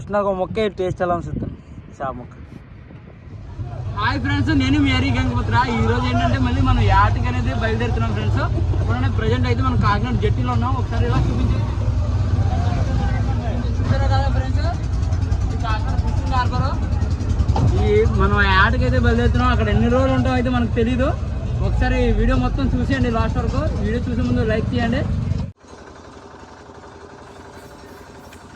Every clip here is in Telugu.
ఫస్ట్ నాకు మొక్క టేస్ట్ ఎలా అనిపిస్తుంది మొక్క. హాయ్ ఫ్రెండ్స్ నేను మేరీ గంగపుత్ర. ఈ రోజు ఏంటంటే మళ్ళీ మనం యాటకి అనేది బయలుదేరుతున్నాం ఫ్రెండ్స్ ఇప్పుడంటే ప్రజెంట్ అయితే మనం కాకినాడ జట్టిలో ఉన్నాం. ఒకసారి ఇలా చూపించి. చూసారా కదా ఫ్రెండ్స్ కాకినాడ ఫిషింగ్ హార్బర్ ఈ మనం యాటకి అయితే బయలుదేరుతున్నాం. అక్కడ ఎన్ని రోజులు ఉంటాం అయితే మనకు తెలియదు ఒకసారి వీడియో మొత్తం చూసేయండి లాస్ట్ వరకు. వీడియో చూసే ముందు లైక్ చేయండి.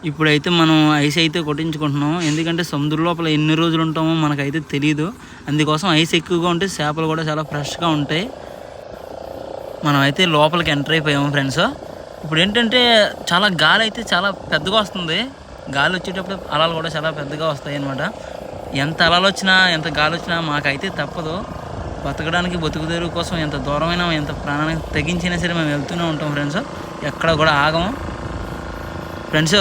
ఇప్పుడైతే మనం ఐస్ అయితే కొట్టించుకుంటున్నాం. ఎందుకంటే సముద్ర లోపల ఎన్ని రోజులు ఉంటామో మనకైతే తెలియదు అందుకోసం ఐస్ ఎక్కువగా ఉంటే చేపలు కూడా చాలా ఫ్రెష్గా ఉంటాయి. మనం అయితే లోపలికి ఎంటర్ అయిపోయాము ఫ్రెండ్స్. ఇప్పుడు ఏంటంటే చాలా గాలి అయితే చాలా పెద్దగా వస్తుంది. గాలి వచ్చేటప్పుడు అలలు కూడా చాలా పెద్దగా వస్తాయి అనమాట ఎంత అలలు వచ్చినా ఎంత గాలి వచ్చినా మాకైతే తప్పదు. బతకడానికి బతుకుదేరు కోసం ఎంత దూరమైనా ఎంత ప్రాణానికి తగ్గించినా సరే మేము వెళ్తూనే ఉంటాం ఫ్రెండ్స్. ఎక్కడ కూడా ఆగము ఫ్రెండ్స్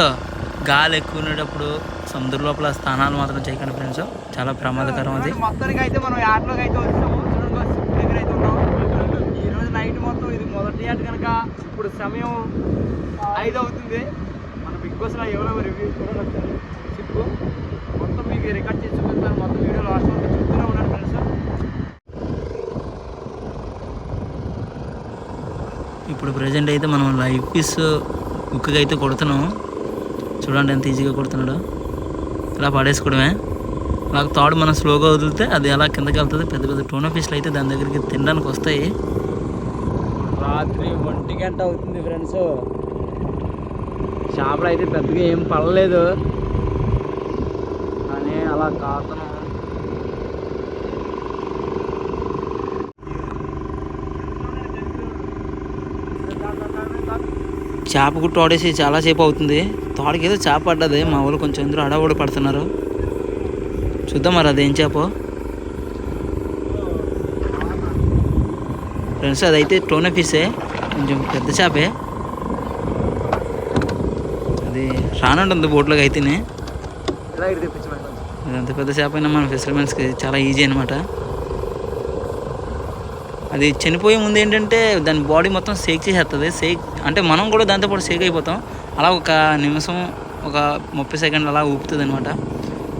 గాలి ఎక్కువ ఉండేటప్పుడు సముద్ర లోపల స్నానాలు మాత్రం చేయకండి ఫ్రెండ్స్. చాలా ప్రమాదకరం అది. మొత్తానికి అయితే మనం యాడ్లోకి అయితే వచ్చాము దగ్గర అయితే ఉన్నాం. ఈ రోజు నైట్ మొత్తం ఇది మొదటి యాడ్ కనుక ఇప్పుడు సమయం ఐదు అవుతుంది మన బిగ్ బాస్లో ఎవరో రివ్యూ చూడండి ఒకసారి షిప్ మొత్తం మీకు రికార్డ్ చేసి చూపిస్తాను. మొత్తం వీడియో లాస్ట్ వరకు చూస్తూనే ఉన్నాను ఫ్రెండ్స్. ఇప్పుడు ప్రజెంట్ అయితే మనం లైవ్ పీస్ ఉక్కుగా అయితే కొడుతున్నాం. చూడండి ఎంత ఈజీగా కొడుతున్నాడు. ఇలా పడేసుకోవడమే. అలా తాడు మనం స్లోగా వదిలితే అది అలా కిందకి వెళ్తుంది? పెద్ద పెద్ద టోనా ఫిష్లు అయితే దాని దగ్గరికి తినడానికి వస్తాయి. రాత్రి ఒంటి గంట అవుతుంది ఫ్రెండ్స్. చేపలు అయితే పెద్దగా ఏం పడలేదు. కానీ అలా కాతను చేపకు తోడేసి చాలాసేపు అవుతుంది. తోడకి ఏదో చేప పడ్డది మా వాళ్ళు కొంచెం అందరూ అడవుడు పడుతున్నారు. చూద్దాం మరి అదేం చేప. ఫ్రెండ్స్ అదైతే టోనా ఫిషే. కొంచెం పెద్ద చేపే. అది రానుంటుంది బోట్లోకి అయితేనే. అంత పెద్ద చేప అయినా మన ఫిషర్మెన్స్కి చాలా ఈజీ అనమాట అది చనిపోయే ముందు ఏంటంటే దాని బాడీ మొత్తం షేక్ చేసేస్తుంది షేక్ అంటే మనం కూడా దాంతోపాటు షేక్ అయిపోతాం. అలా ఒక నిమిషం ఒక ముప్పై సెకండ్లు అలా ఊపుతుంది అనమాట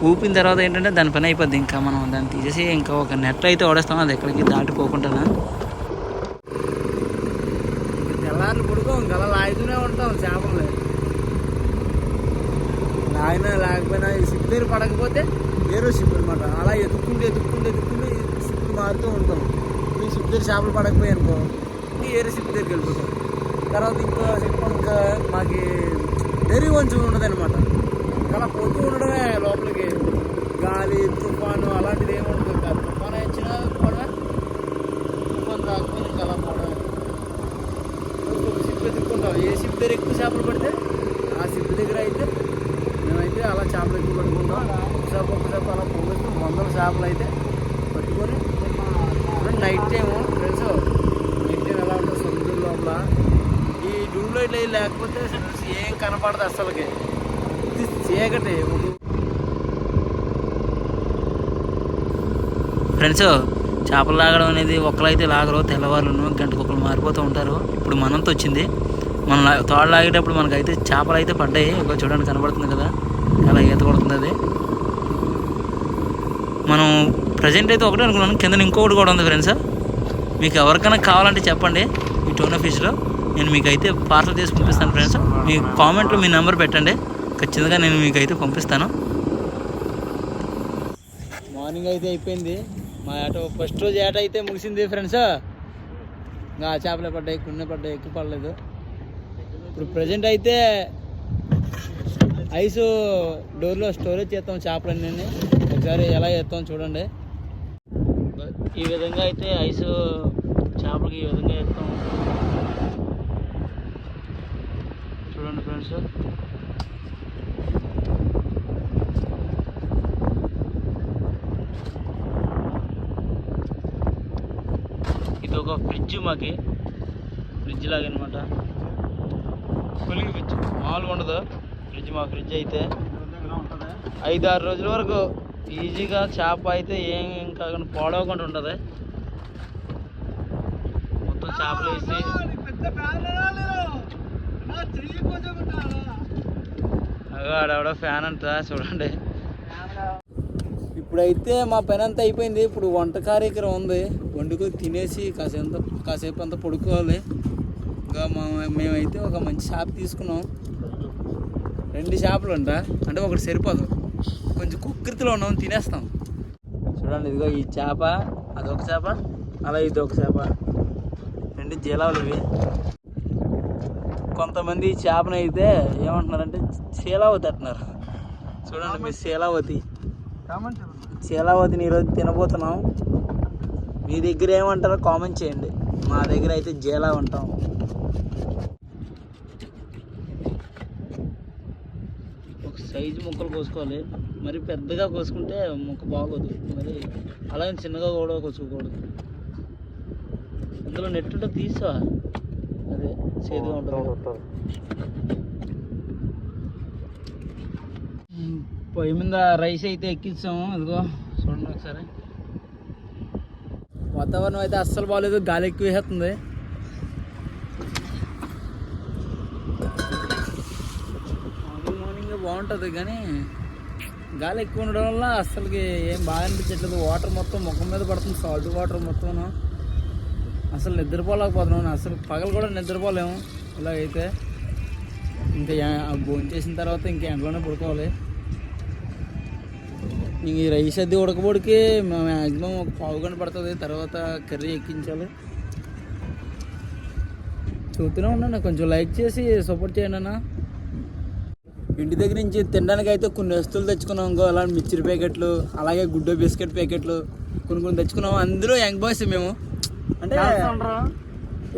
ఊపిన తర్వాత ఏంటంటే దాని పని అయిపోద్ది ఇంకా మనం దాన్ని తీసేసి ఇంకా ఒక నెట్ అయితే ఓడేస్తాం. అది ఎక్కడికి దాటిపోకుండా తెల్లారిని పడుకోం ఇంకా లాగుతూనే ఉంటాం చేపలు లాగినా లేకపోయినా షిప్ దగ్గర పడకపోతే వేరే షిప్ అనమాట అలా ఎదుక్కుంటూ ఎదుక్కుంటూ ఎదుక్కుంటూ ఈ షిప్ మారుతూ ఉంటాం. షిప్ దగ్గర చేపలు పడకపోయాయి అనుకో ఈ షిప్ దగ్గరికి వెళ్ళిపోతాం. తర్వాత ఇంకో షిప్ ఇంకా మాకి డెరీ కొంచెం ఉండదు అనమాట అలా పోతూ ఉండడమే లోపలికి. గాలి తుఫాను అలాంటిది ఏమి ఉండదు. కాదు తుఫాను వచ్చినా కూడా తుఫాను రాకపోయినా ఇంకా అలా పోవడం షిప్ ఎత్తుక్కుంటాం. ఏ షిప్ దగ్గర ఎక్కువ చేపలు పడితే ఆ షిప్ దగ్గర అయితే మేమైతే అలా చేపలు ఎక్కువ పట్టుకుంటాం. ఒకసారి ఒకసారి అలా పోగొచ్చు వందల చేపలు అయితే night time friends night time ఎలా ఉంటుంది సముద్రం లోపల. ఈ డూమ్ లైట్లు అవి లేకపోతే ఏం కనపడదు అసలుకి ఇది చీకటి ఫ్రెండ్స్ చేపలు లాగడం అనేది ఒకరైతే లాగరు తెల్లవారులను గంటకు ఒకరు మారిపోతూ ఉంటారు. ఇప్పుడు మనంతో వచ్చింది. మనం తోడ లాగేటప్పుడు మనకైతే చేపలు అయితే పడ్డాయి. ఇక చూడండి కనబడుతుంది కదా. అలా ఈత కొడుతుంది అది. మనం ప్రజెంట్ అయితే ఒకటే అనుకున్నాను. కింద ఇంకొకటి కూడా ఉంది ఫ్రెండ్స్ మీకు ఎవరికైనా కావాలంటే చెప్పండి ఈ టోనా ఫిష్లో నేను మీకు అయితే పార్సల్ చేసి పంపిస్తాను ఫ్రెండ్స్ మీ కామెంట్లో మీ నెంబర్ పెట్టండి. ఖచ్చితంగా నేను మీకు అయితే పంపిస్తాను. మార్నింగ్ అయితే అయిపోయింది. మా ఆటో ఫస్ట్ రోజు ఏట అయితే ముగిసింది ఫ్రెండ్స్ ఇంకా చేపలే పడ్డాయి కొన్ని పడ్డాయి ఎక్కువ పడలేదు. ఇప్పుడు ప్రజెంట్ అయితే ఐస్ డోర్లో స్టోరేజ్ చేస్తాం చేపలన్నీ. ఒకసారి ఎలా చేస్తాం చూడండి. ఈ విధంగా అయితే ఐస్ చేపలకి ఈ విధంగా వేస్తాం. చూడండి ఫ్రెండ్స్. ఇది ఒక ఫ్రిడ్జ్ మాకి. ఫ్రిడ్జ్ లాగా అనమాట కూలింగ్ ఫ్రిడ్జ్. మామూలుగా ఉండదు. ఫ్రిడ్జ్ మా ఫ్రిడ్జ్ అయితే ఐదు ఆరు రోజుల వరకు ఈజీగా చేప అయితే ఏం కాకుండా పోడవకుండా ఉంటుంది. మొత్తం చేపలు వేసి. ఆడవిడ ఫ్యాన్ అంట చూడండి. ఇప్పుడైతే మా పని అంతా అయిపోయింది. ఇప్పుడు వంట కార్యక్రమం ఉంది. వండుకొని తినేసి కాసేపు కాసేపు అంతా పడుకోవాలి. ఇంకా మా మేమైతే ఒక మంచి షాప్ తీసుకున్నాం. రెండు చేపలు అంట. అంటే ఒకటి సరిపోదు. కొంచెం కుక్కృతిలో ఉన్నాం తినేస్తాం. చూడండి ఇదిగో ఈ చేప. అదొక చేప అలా ఇది ఒక చేప. రెండు జీలాలు ఇవి. కొంతమంది ఈ చేపను అయితే ఏమంటున్నారంటే శీలావతి అంటున్నారు. చూడండి మీ శీలావతి. శీలావతిని ఈరోజు తినబోతున్నాం. మీ దగ్గర ఏమంటారో కామెంట్ చేయండి. మా దగ్గర అయితే జీలా ఉంటాం. ఒక సైజు ముక్కలు కోసుకోవాలి. మరి పెద్దగా కోసుకుంటే ముక్క బాగోదు. మరి అలాగే చిన్నగా కూడా కోసుకోకూడదు. అందులో నెట్ ఉంటే తీసా అదే చేదుగా ఉంటుంది. పొయ్యి మీద రైస్ అయితే ఎక్కించాము. ఇదిగో చూడండి ఒకసారి. వాతావరణం అయితే అస్సలు బాగాలేదు గాలి ఎక్కువ వేస్తుంది మార్నింగ్ మార్నింగ్ బాగుంటుంది కానీ గాలి ఎక్కువ ఉండడం వల్ల అసలుకి ఏం బాగా అనిపించట్లేదు. వాటర్ మొత్తం ముఖం మీద పడుతుంది. సాల్ట్ వాటర్ మొత్తం అసలు నిద్రపోలేకపోతున్నాను అసలు పగలు కూడా నిద్రపోలేము. ఇలాగైతే ఇంకా భోజనం చేసిన తర్వాత ఇంకా ఎండలోనే పడుకోవాలి. ఇంక ఈ రైస్ అది ఉడకబడికి మ్యాక్సిమం ఒక పావు గంట పడుతుంది. తర్వాత కర్రీ ఎక్కించాలి. చూస్తూనే ఉన్నాను కొంచెం లైక్ చేసి సపోర్ట్ చేయండి అన్న. ఇంటి దగ్గర నుంచి తినడానికి అయితే కొన్ని వస్తువులు తెచ్చుకున్నాం ఇంకో అలాంటి మిక్చర్ ప్యాకెట్లు అలాగే గుడ్డ బిస్కెట్ ప్యాకెట్లు కొన్ని కొన్ని తెచ్చుకున్నాం. అందులో యంగ్ బాయ్స్ మేము. అంటే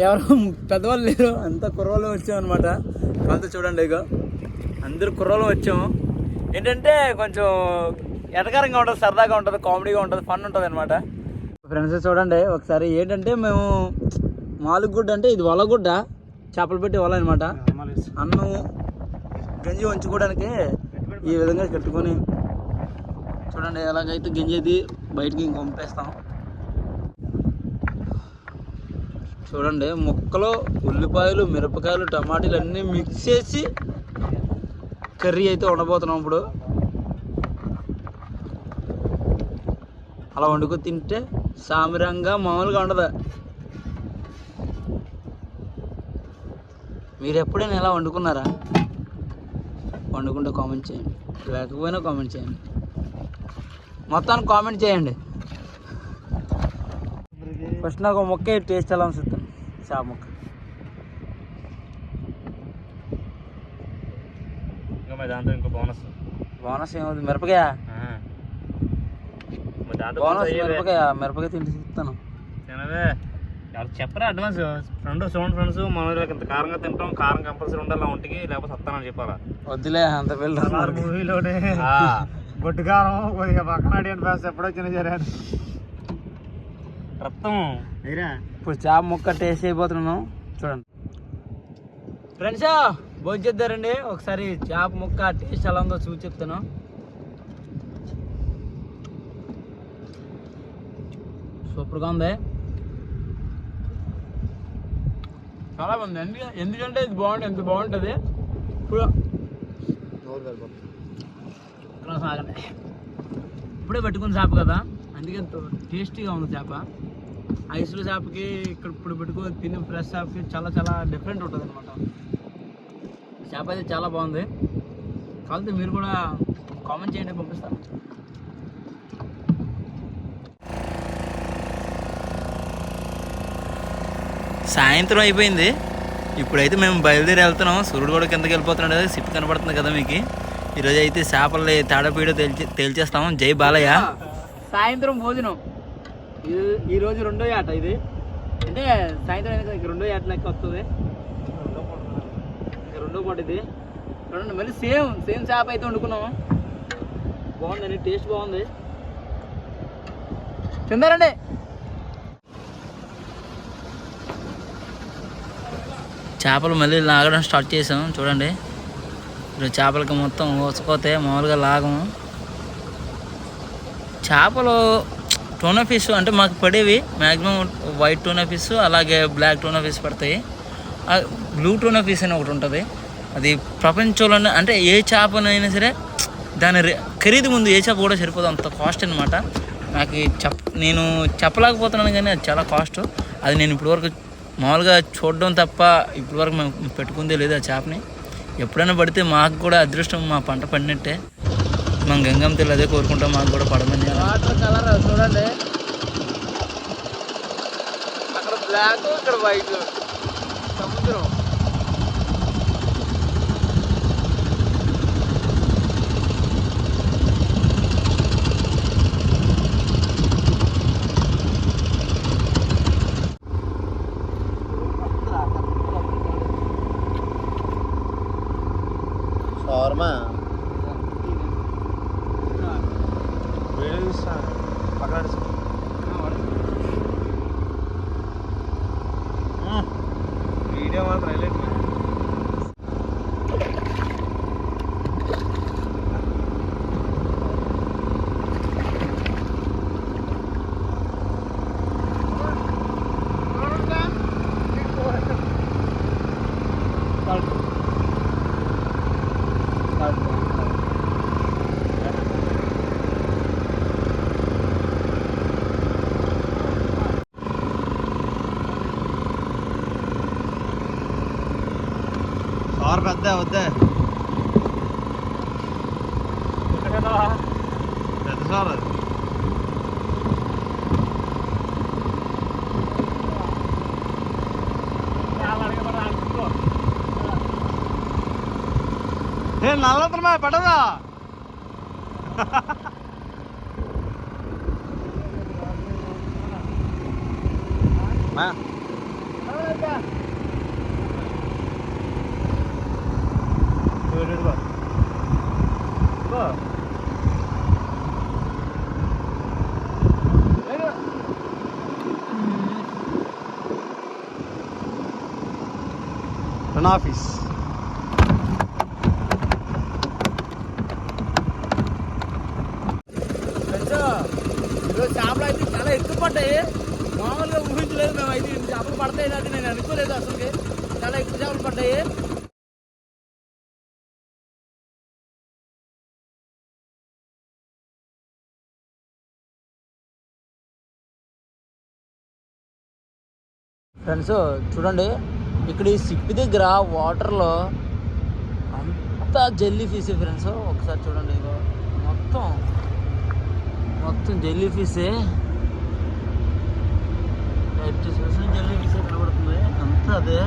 ఎవరు పెద్దవాళ్ళు లేరు అంతా కుర్రవాళ్ళు వచ్చాం అనమాట వాళ్ళతో చూడండి ఇక అందరు కుర్రవాళ్ళు వచ్చాము ఏంటంటే కొంచెం ఎటకారంగా ఉంటుంది సరదాగా ఉంటుంది కామెడీగా ఉంటుంది ఫన్ ఉంటుంది అనమాట ఫ్రెండ్స్ చూడండి ఒకసారి ఏంటంటే మేము మాలుగుడ్డ అంటే ఇది వలగుడ్డ చేపలు పెట్టి వల అనమాట అన్నం గంజి ఉంచుకోవడానికి ఈ విధంగా కట్టుకొని చూడండి ఎలాగైతే గంజి అది బయటికి ఇంక పంపేస్తాం. చూడండి ముక్కలు ఉల్లిపాయలు మిరపకాయలు టమాటాలు అన్నీ మిక్స్ చేసి కర్రీ అయితే ఉండబోతున్నాం ఇప్పుడు. అలా వండుకు తింటే సామిరంగా మామూలుగా ఉండదు. మీరు ఎప్పుడైనా ఎలా వండుకున్నారా? వండుకుంటే కామెంట్ చేయండి. లేకపోయినా కామెంట్ చేయండి. మొత్తానికి కామెంట్ చేయండి. ఫస్ట్ నాకు ఒక మొక్క టేస్ట్ ఎలా అనిపిస్తుంది? చేప మొక్క. దాంతో ఇంకో బోనస్ బోనస్ ఏమవుతుంది మిరపకాయ? బోనస్ మిరపకాయ మిరపకాయ తింటే చెప్తాను తినవే. చెప్పరా అడ్వాన్స్ ఫ్రెండ్ చూడండి ఫ్రెండ్స్ మన ఇంత కారంగా తింటాం కారం కంపల్సరీ ఉండాలి ఒంటికి లేకపోతే వస్తానని చెప్పాలా? వద్దులే అంత మూవీలోనే ఆ, బొట్టుకారం కొద్దిగా పక్కన అడిగిన ఫ్యాన్స్ ఎప్పుడో చిన్న చేరాను రక్తం ఇప్పుడు చేప ముక్క టేస్ట్ అయిపోతున్నాను చూడండి. ఫ్రెండ్స్ భోజనం చేద్దారండి. ఒకసారి చేప ముక్క టేస్ట్ ఎలా ఉందో చూసి చెప్తాను. సూపర్గా ఉంది. చాలా బాగుంది ఎందుకంటే ఎందుకంటే ఇది బాగుంటుంది ఎంత బాగుంటుంది? ఇప్పుడు ఇప్పుడే పెట్టుకున్న చేప కదా? అందుకే టేస్టీగా ఉంది చేప. ఐసుల చేపకి ఇక్కడ ఇప్పుడు పెట్టుకుని తిని ఫ్రెష్ చేపకి చాలా చాలా డిఫరెంట్ ఉంటుంది అనమాట చేప అయితే చాలా బాగుంది. కాకపోతే మీరు కూడా కామెంట్ చేయండి పంపిస్తాను. సాయంత్రం అయిపోయింది. ఇప్పుడైతే మేము బయలుదేరి వెళ్తున్నాం. సూర్యుడు కూడా కిందకి వెళ్ళిపోతున్నాడు. కదా సిప్ కనపడుతుంది కదా మీకు. ఈరోజు అయితే చేపలు తాడపీడ తేల్చి తేల్చేస్తాం. జై బాలయ్య. సాయంత్రం భోజనం. ఈరోజు ఈ రోజు రెండో ఆట ఇది. అంటే సాయంత్రం రెండో ఆట లెక్క వస్తుంది. రెండో పాట ఇది. రెండు మళ్ళీ సేమ్ సేమ్ చేప అయితే వండుకున్నాం బాగుందండి టేస్ట్ బాగుంది. తిందారండి చేపలు మళ్ళీ లాగడం స్టార్ట్ చేసాం. చూడండి. ఇప్పుడు చేపలకి మొత్తం ఊసపోతే మామూలుగా లాగము. చేపలు టూనా ఫిష్ అంటే మాకు పడేవి. మ్యాక్సిమం వైట్ టూనా ఫిష్ అలాగే బ్లాక్ టూనా ఫిష్ పడతాయి. బ్లూ టూనా ఫిష్ అని ఒకటి ఉంటుంది. అది ప్రపంచంలోనే అంటే ఏ చేపనైనా సరే దాని రే- ఖరీదు ముందు ఏ చేప కూడా సరిపోదు. అంత కాస్ట్ అనమాట నాకు చెప్ నేను చెప్పలేకపోతున్నాను కానీ అది చాలా కాస్ట్. అది నేను ఇప్పటివరకు మామూలుగా చూడడం తప్ప ఇప్పటివరకు మేము పెట్టుకుందే లేదు ఆ చేపని. ఎప్పుడైనా పడితే మాకు కూడా అదృష్టం మా పంట పడినట్టే. మనం గంగమ్మ తెల్లి అదే కోరుకుంటాం మాకు కూడా పడమని. వాటర్ కలర్ చూడండి. అక్కడ బ్లాక్ ఇక్కడ వైట్. సముద్రం షవర్మా వీడియో చూస్తా పక్కన వీడియో మాత్రం హైలైట్ షవర్ పెద్ద వద్దే పెద్ద షవర్ అది ఏ నల్లతనమా బా రన్ ఆఫీస్ ఫ్రెండ్స్ ఈరోజు చేపలు అయితే చాలా ఎక్కువ పడ్డాయి. మామూలుగా ఊహించలేదు మేము అయితే చేపలు పడతాయి అది నేను అనుకోలేదు అసలుకి. చాలా ఎక్కువ చేపలు పడ్డాయి. ఫ్రెండ్స్ చూడండి ఇక్కడ ఈ సిప్ దగ్గర వాటర్లో అంతా జెల్లీ ఫిష్ ఫ్రెండ్స్. ఒకసారి చూడండి ఇగో మొత్తం మొత్తం జెల్లీ ఫిషే చూసిన జెల్లీ ఫిష్ కనబడుతుంది. అంతా అదే.